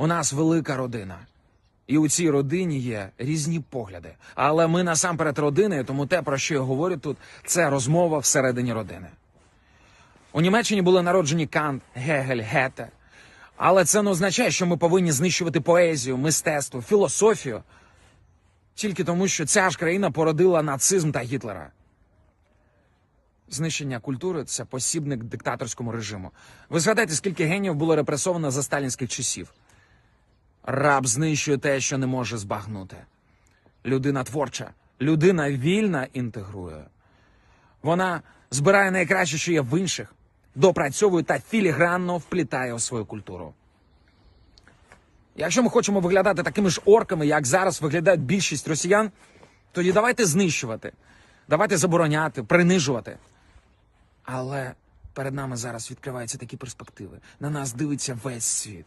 У нас велика родина. І у цій родині є різні погляди. Але ми насамперед родини, тому те, про що я говорю тут, це розмова всередині родини. У Німеччині були народжені Кант, Гегель, Гете. Але це не означає, що ми повинні знищувати поезію, мистецтво, філософію тільки тому, що ця ж країна породила нацизм та Гітлера. Знищення культури це посібник диктаторському режиму. Ви згадайте, скільки геніїв було репресовано за сталінських часів. Раб знищує те, що не може збагнути. Людина творча, людина вільна інтегрує. Вона збирає найкраще, що є в інших, допрацьовує та філігранно вплітає у свою культуру. Якщо ми хочемо виглядати такими ж орками, як зараз виглядають більшість росіян, тоді давайте знищувати, давайте забороняти, принижувати. Але перед нами зараз відкриваються такі перспективи. На нас дивиться весь світ.